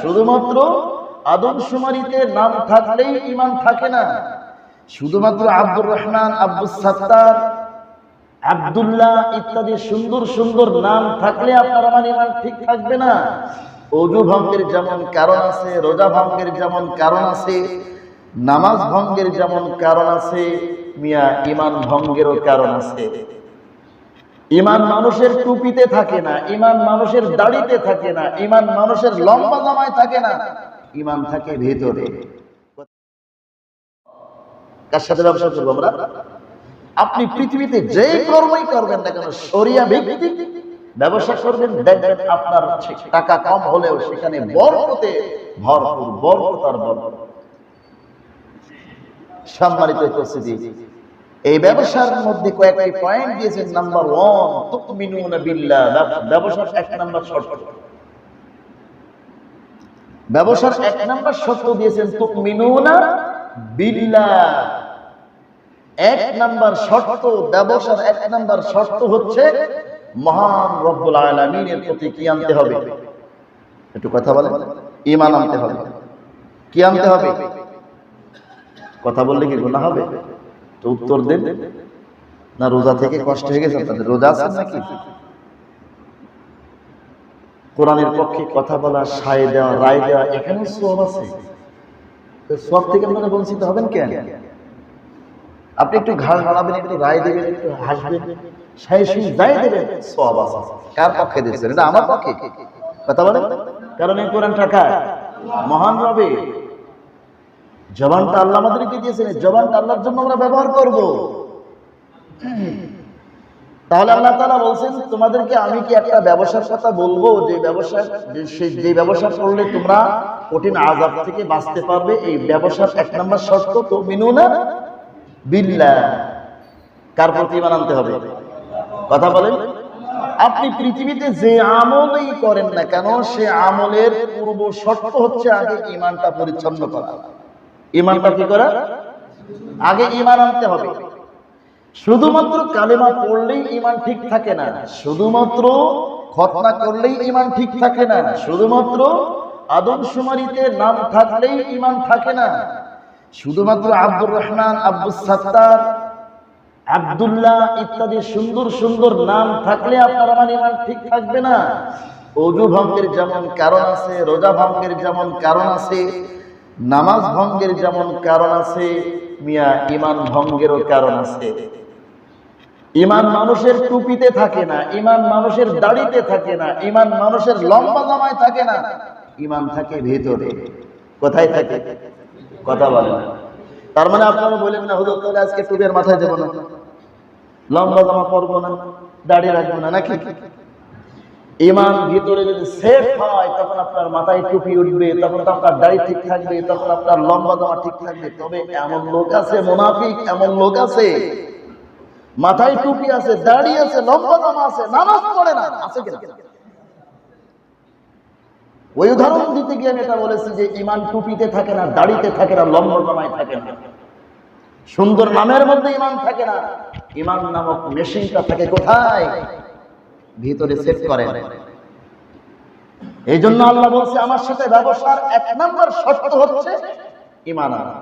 শুধুমাত্র আদমশুমারিতে নাম থাকলেই ইমান থাকে না। শুধুমাত্র আব্দুর রহমান আব্দুল সাত্তার, আব্দুল্লাহ ইত্যাদি সুন্দর সুন্দর নাম থাকলে আপনার আমার ইমান ঠিক থাকবে না। অজু ভঙ্গের যেমন কারণ আছে, রোজা ভঙ্গের যেমন কারণ আছে, নামাজ ভঙ্গের যেমন কারণ আছে, মিয়া ইমান ভঙ্গেরও কারণ আছে। ইমান মানুষের টুপিতে থাকে না, ইমান মানুষের দাড়িতে থাকে না, ইমান মানুষের লম্বা জামায় থাকে না, ইমান থাকে ভেতরে। কার সাথে ব্যবসা করব আমরা? আপনি পৃথিবীতে যে কর্মই করবেন না কেন সরিয়া ভিত্তিক ব্যবসা করবেন, দেখবেন আপনার টাকা কম হলেও সেখানে বরকতে ভরপুর বরকত আর বরকত। সম্মানিত উপস্থিতি এই ব্যবসার মধ্যে কয়েকটি পয়েন্ট দিয়েছেন নাম্বার ওয়ান তুকমিনুনা বিল্লাহ ব্যবসার এক নাম্বার শর্ত। ব্যবসার এক নাম্বার শর্ত দিয়েছেন, তুকমিনুনা বিল্লাহ। এক নাম্বার শর্ত, ব্যবসার এক নাম্বার শর্ত হচ্ছে, মহান রব্বুল আলামিনের প্রতি কি আনতে হবে? একটু কথা বলেন। ঈমান আনতে হবে। কি আনতে হবে? কথা বললে কি গুনাহ হবে? তো উত্তর দেন। না, রোজা থেকে কষ্ট হয়ে গেছে আপনাদের। রোজা আছেন নাকি? কোরআনের পক্ষে কথা বলা, সায় দেওয়া, রায় দেওয়া এখানে সব আছে। সব থেকে আপনারা বঞ্চিত হবেন কেন? আপনি একটু ঘাড় নাড়াবেন একটু রায় দেবেন, একটু হাসবেন যাই দেবেন সব কার পক্ষে দিচ্ছেন এটা আমার পক্ষে। কথা বলেন। কারণ এই কোরআন টাকা মহান রবে জবানটা আল্লাহ আমাদেরকে দিয়েছেন জবানটা আল্লাহর জন্য আমরা ব্যবহার করব। তাহলে আল্লাহ তাআলা বলছেন, তোমাদেরকে আমি কি একটা ব্যবসার কথা বলব? যে ব্যবসা যে ব্যবসা করলে তোমরা কঠিন আজাব থেকে বাঁচতে পারবে। এই ব্যবসার এক নম্বর শর্ত তো মিনুনা বিল্লাহ। কার প্রতি আনতে হবে? কথা বলেন। আপনি পৃথিবীতে যে আমলই করেন না কেন, সে আমলের পূর্ব শর্ত হচ্ছে আগে ইমানটা পরিচ্ছন্ন করা। ইমানটা কি করা? আগে ইমান আনতে হবে। শুধুমাত্র কালেমা পড়লেই ইমান ঠিক থাকে না। শুধুমাত্র খতনা করলেই ইমান ঠিক থাকে না। শুধুমাত্র আদমশুমারিতে নাম থাকলেই ইমান থাকে না। শুধুমাত্র আব্দুর রহমান আব্দুল সাত্তার, আব্দুল্লাহ ইত্যাদি সুন্দর সুন্দর নাম থাকলে আপনার আমার ইমান ঠিক থাকবে না। অজু ভঙ্গের যেমন কারণ আছে, রোজা ভঙ্গের যেমন কারণ আছে নামাজ ভঙ্গের যেমন কারণ আছে, মিয়া ইমান ভঙ্গেরও কারণ আছে। ইমান মানুষের টুপিতে থাকে না ইমান মানুষের দাড়িতে থাকে না ইমান মানুষের লম্বা জামায় থাকে না। ইমান থাকে ভেতরে, কোথায় থাকে? কথা বলে না। তার মানে আপনারা বলেন না, হুজুর, তাহলে আজকে টুপের মাথায় দেবো না। লম্বা জামা পরবো না, দাড়ি রাখব না, নাকি? ইমান ভিতরে যদি সেফ হয়, তখন আপনার মাথায় টুপি উঠবে, তখন আপনার দাড়ি ঠিক থাকবে, তখন আপনার লম্বা জামা ঠিক থাকবে। তবে এমন লোক আছে, মোনাফিক, এমন লোক আছে, মাথায় টুপি আছে, দাড়ি আছে, লম্বা জামা আছে, নামাজ পড়ে না, আছে কিনা? ওই উদাহরণ দিতে গিয়ে আমি এটা বলেছি যে ইমান টুপিতে থাকে না, দাড়িতে থাকে না, লম্বা জামায় থাকে না। সুন্দর নামের মধ্যে ইমান থাকে না। ইমান নামক মেশিনটা থাকে কোথায়? ভিতরে সেট করে এই জন্য আল্লাহ বলছে, আমার সাথে ব্যবসার এক নম্বর শর্ত হচ্ছে ইমান আনা।